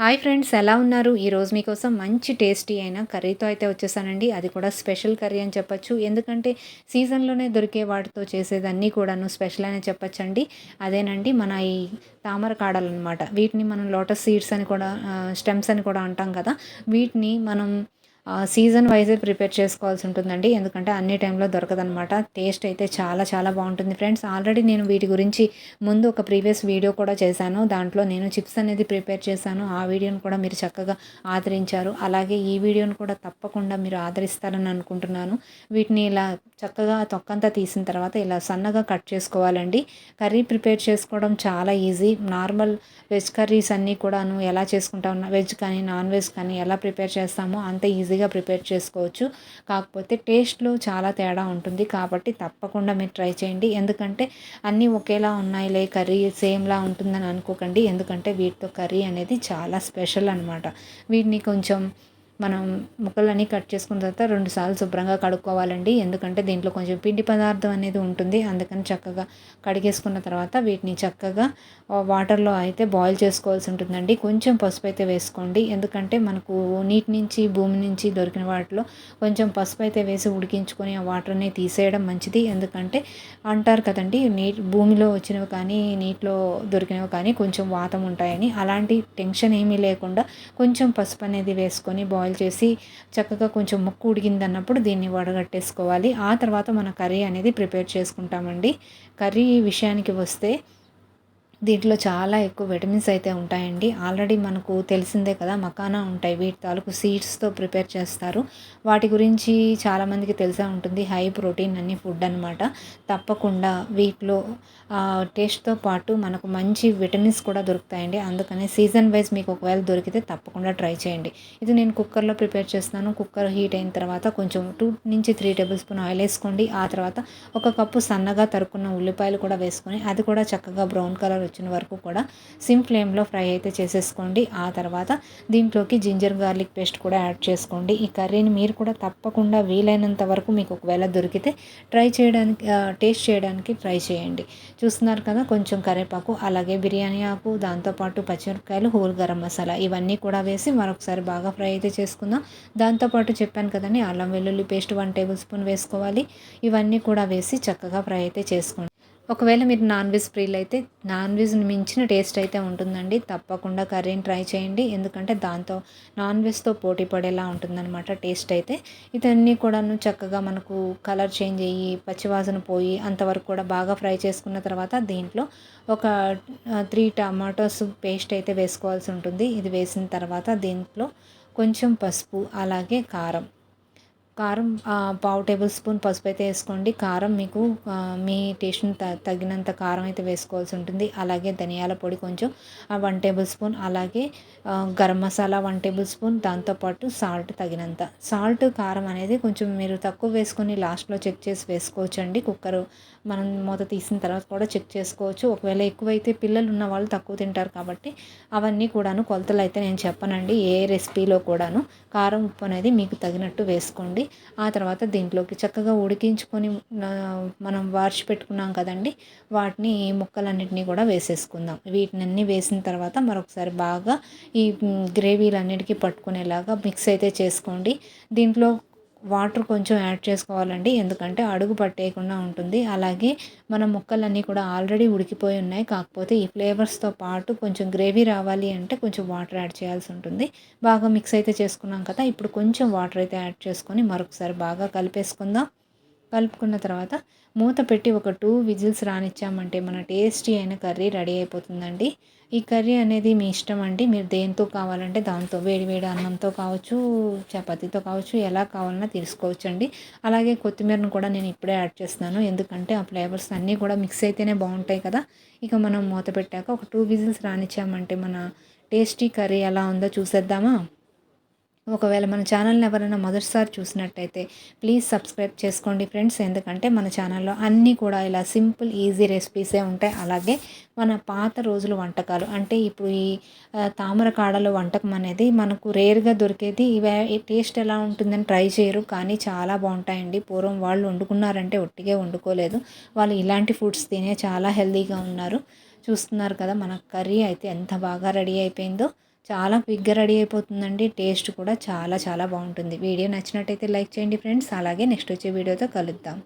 Hi friends ఎలా ఉన్నారు? ఈరోజు మీకోసం మంచి టేస్టీ అయిన కర్రీతో అయితే వచ్చేసానండి. అది కూడా స్పెషల్ కర్రీ అని చెప్పొచ్చు. ఎందుకంటే సీజన్లోనే దొరికే వాటితో చేసేదన్నీ కూడాను స్పెషల్ అనే చెప్పచ్చండి. అదేనండి మన ఈ తామర కాడలు అనమాట వీటిని మనం లోటస్ సీడ్స్ అని కూడా స్టెమ్స్ అని కూడా అంటాం కదా. వీటిని మనం సీజన్ వైజే ప్రిపేర్ చేసుకోవాల్సి ఉంటుందండి. ఎందుకంటే అన్ని టైంలో దొరకదనమాట టేస్ట్ అయితే చాలా చాలా బాగుంటుంది ఫ్రెండ్స్ ఆల్రెడీ నేను వీటి గురించి ముందు ఒక ప్రీవియస్ వీడియో కూడా చేశాను. దాంట్లో నేను చిప్స్ అనేది ప్రిపేర్ చేశాను. ఆ వీడియోను కూడా మీరు చక్కగా ఆదరించారు. అలాగే ఈ వీడియోను కూడా తప్పకుండా మీరు ఆదరిస్తారని అనుకుంటున్నాను. వీటిని ఇలా చక్కగా తొక్కంతా తీసిన తర్వాత ఇలా సన్నగా కట్ చేసుకోవాలండి. కర్రీ ప్రిపేర్ చేసుకోవడం చాలా ఈజీ నార్మల్ వెజ్ కర్రీస్ అన్నీ కూడాను ఎలా చేసుకుంటాం? వెజ్ కానీ నాన్ వెజ్ కానీ ఎలా ప్రిపేర్ చేస్తామో అంత ఈజీ ఈజీగా ప్రిపేర్ చేసుకోవచ్చు. కాకపోతే టేస్ట్లో చాలా తేడా ఉంటుంది. కాబట్టి తప్పకుండా మీరు ట్రై చేయండి. ఎందుకంటే అన్నీ ఒకేలా ఉన్నాయిలే కర్రీ సేమ్లా ఉంటుందని అనుకోకండి. ఎందుకంటే వీటితో కర్రీ అనేది చాలా స్పెషల్ అనమాట వీటిని కొంచెం మనం ముక్కలన్నీ కట్ చేసుకున్న తర్వాత రెండుసార్లు శుభ్రంగా కడుక్కోవాలండి. ఎందుకంటే దీంట్లో కొంచెం పిండి పదార్థం అనేది ఉంటుంది. అందుకని చక్కగా కడిగేసుకున్న తర్వాత వీటిని చక్కగా వాటర్లో అయితే బాయిల్ చేసుకోవాల్సి ఉంటుందండి. కొంచెం పసుపు అయితే వేసుకోండి. ఎందుకంటే మనకు నీటి నుంచి భూమి నుంచి దొరికిన వాటిలో కొంచెం పసుపు అయితే వేసి ఉడికించుకొని ఆ వాటర్ని తీసేయడం మంచిది. ఎందుకంటే అంటారు కదండి నీట్ భూమిలో వచ్చినవి కానీ నీటిలో దొరికినవి కానీ కొంచెం వాతం ఉంటాయని. అలాంటి టెన్షన్ ఏమీ లేకుండా కొంచెం పసుపు అనేది వేసుకొని బాయిల్ బాయిల్ చేసి చక్కగా కొంచెం ముక్కు ఉడిగింది అన్నప్పుడు దీన్ని వడగట్టేసుకోవాలి. ఆ తర్వాత మన కర్రీ అనేది ప్రిపేర్ చేసుకుంటామండి. కర్రీ విషయానికి వస్తే దీంట్లో చాలా ఎక్కువ విటమిన్స్ అయితే ఉంటాయండి. ఆల్రెడీ మనకు తెలిసిందే కదా మకానా ఉంటాయి. వీటి తాలూకు సీడ్స్తో ప్రిపేర్ చేస్తారు. వాటి గురించి చాలామందికి తెలిసే ఉంటుంది. హై ప్రోటీన్ అన్ని ఫుడ్ అనమాట తప్పకుండా వీటిలో టేస్ట్తో పాటు మనకు మంచి విటమిన్స్ కూడా దొరుకుతాయండి. అందుకని సీజన్ వైజ్ మీకు ఒకవేళ దొరికితే తప్పకుండా ట్రై చేయండి. ఇది నేను కుక్కర్లో ప్రిపేర్ చేస్తున్నాను. కుక్కర్ హీట్ అయిన తర్వాత కొంచెం టూ నుంచి త్రీ టేబుల్ స్పూన్ ఆయిల్ వేసుకోండి. ఆ తర్వాత ఒక కప్పు సన్నగా తరుక్కున్న ఉల్లిపాయలు కూడా వేసుకొని అది కూడా చక్కగా బ్రౌన్ కలర్ వచ్చిన వరకు కూడా సిమ్ ఫ్లేమ్లో ఫ్రై అయితే చేసేసుకోండి. ఆ తర్వాత దీంట్లోకి జింజర్ గార్లిక్ పేస్ట్ కూడా యాడ్ చేసుకోండి. ఈ కర్రీని మీరు కూడా తప్పకుండా వీలైనంత వరకు మీకు ఒకవేళ దొరికితే ట్రై చేయడానికి టేస్ట్ చేయడానికి ట్రై చేయండి. చూస్తున్నారు కదా కొంచెం కరివేపాకు అలాగే బిర్యానీ ఆకు దాంతోపాటు పచ్చిమిరపకాయలు హోల్ గరం మసాలా ఇవన్నీ కూడా వేసి మరొకసారి బాగా ఫ్రై అయితే చేసుకుందాం. దాంతోపాటు చెప్పాను కదండి అల్లం వెల్లుల్లి పేస్ట్ వన్ టేబుల్ స్పూన్ వేసుకోవాలి. ఇవన్నీ కూడా వేసి చక్కగా ఫ్రై అయితే చేసుకోండి. ఒకవేళ మీరు నాన్ వెజ్ ప్రియులు అయితే నాన్ వెజ్ని మించిన టేస్ట్ అయితే ఉంటుందండి. తప్పకుండా కర్రీని ట్రై చేయండి. ఎందుకంటే దాంతో నాన్ వెజ్తో పోటీ పడేలా ఉంటుందన్నమాట టేస్ట్ అయితే. ఇదన్నీ కూడాను చక్కగా మనకు కలర్ చేంజ్ అయ్యి పచ్చివాసన పోయి అంతవరకు కూడా బాగా ఫ్రై చేసుకున్న తర్వాత దీంట్లో ఒక త్రీ టమాటోస్ పేస్ట్ అయితే వేసుకోవాల్సి ఉంటుంది. ఇది వేసిన తర్వాత దీంట్లో కొంచెం పసుపు అలాగే కారం కారం పావు టేబుల్ స్పూన్ పసుపు అయితే వేసుకోండి. కారం మీకు మీ టేస్ట్ని తగినంత కారం అయితే వేసుకోవాల్సి ఉంటుంది. అలాగే ధనియాల పొడి కొంచెం వన్ టేబుల్ స్పూన్ అలాగే garam masala one tablespoon దాంతోపాటు సాల్ట్ తగినంత. సాల్ట్ కారం అనేది కొంచెం మీరు తక్కువ వేసుకొని లాస్ట్లో చెక్ చేసి వేసుకోవచ్చండి. కుక్కర్ మనం మూత తీసిన తర్వాత కూడా చెక్ చేసుకోవచ్చు. ఒకవేళ ఎక్కువైతే పిల్లలు ఉన్న వాళ్ళు తక్కువ తింటారు కాబట్టి అవన్నీ కూడాను కొలతలు అయితే నేను చెప్పనండి. ఏ రెసిపీలో కూడాను కారం ఉప్పు అనేది మీకు తగినట్టు వేసుకోండి. ఆ తర్వాత దీంట్లోకి చక్కగా ఉడికించుకొని మనం వార్చి పెట్టుకున్నాం కదండి వాటిని ముక్కలన్నిటినీ కూడా వేసేసుకుందాం. వీటిని అన్నీ వేసిన తర్వాత మరొకసారి బాగా ఈ గ్రేవీలన్నిటికీ పట్టుకునేలాగా మిక్స్ అయితే చేసుకోండి. దీంట్లో వాటర్ కొంచెం యాడ్ చేసుకోవాలండి. ఎందుకంటే అడుగు పట్టేయకుండా ఉంటుంది. అలాగే మన ముక్కలన్నీ కూడా ఆల్రెడీ ఉడికిపోయి ఉన్నాయి. కాకపోతే ఈ ఫ్లేవర్స్తో పాటు కొంచెం గ్రేవీ రావాలి అంటే కొంచెం వాటర్ యాడ్ చేయాల్సి ఉంటుంది. బాగా మిక్స్ అయితే చేసుకున్నాం కదా ఇప్పుడు కొంచెం వాటర్ అయితే యాడ్ చేసుకొని మరొకసారి బాగా కలిపేసుకుందాం. కలుపుకున్న తర్వాత మూత పెట్టి ఒక టూ విజిల్స్ రానిచ్చామంటే మన టేస్టీ అయిన కర్రీ రెడీ అయిపోతుందండి. ఈ కర్రీ అనేది మీ ఇష్టం అండి. మీరు దేంతో కావాలంటే దాంతో వేడి వేడి అన్నంతో కావచ్చు చపాతీతో కావచ్చు ఎలా కావాలన్నా తీసుకోవచ్చు అండి అలాగే కొత్తిమీరను కూడా నేను ఇప్పుడే యాడ్ చేస్తున్నాను. ఎందుకంటే ఆ ఫ్లేవర్స్ అన్నీ కూడా మిక్స్ అయితేనే బాగుంటాయి కదా. ఇక మనం మూత పెట్టాక ఒక టూ విజిల్స్ రానిచ్చామంటే మన టేస్టీ కర్రీ ఎలా ఉందో చూసేద్దామా? ఒకవేళ మన ఛానల్ని ఎవరైనా మొదటిసారి చూసినట్టయితే ప్లీజ్ సబ్స్క్రైబ్ చేసుకోండి ఫ్రెండ్స్. ఎందుకంటే మన ఛానల్లో అన్నీ కూడా ఇలా సింపుల్ ఈజీ రెసిపీసే ఉంటాయి. అలాగే మన పాత రోజుల వంటకాలు అంటే ఇప్పుడు ఈ తామర కాడల వంటకం అనేది మనకు రేర్గా దొరికేది. ఇవే టేస్ట్ ఎలా ఉంటుందని ట్రై చేయరు. కానీ చాలా బాగుంటాయండి. పూర్వం వాళ్ళు వండుకున్నారంటే ఒట్టిగే వండుకోలేదు. వాళ్ళు ఇలాంటి ఫుడ్స్ తినే చాలా హెల్తీగా ఉన్నారు. చూస్తున్నారు కదా మన కర్రీ అయితే ఎంత బాగా రెడీ అయిపోయిందో. చాలా క్విక్గా రెడీ అయిపోతుందండి. టేస్ట్ కూడా చాలా చాలా బాగుంటుంది. వీడియో నచ్చినట్టయితే లైక్ చేయండి ఫ్రెండ్స్. అలాగే నెక్స్ట్ వచ్చే వీడియోతో కలుద్దాం.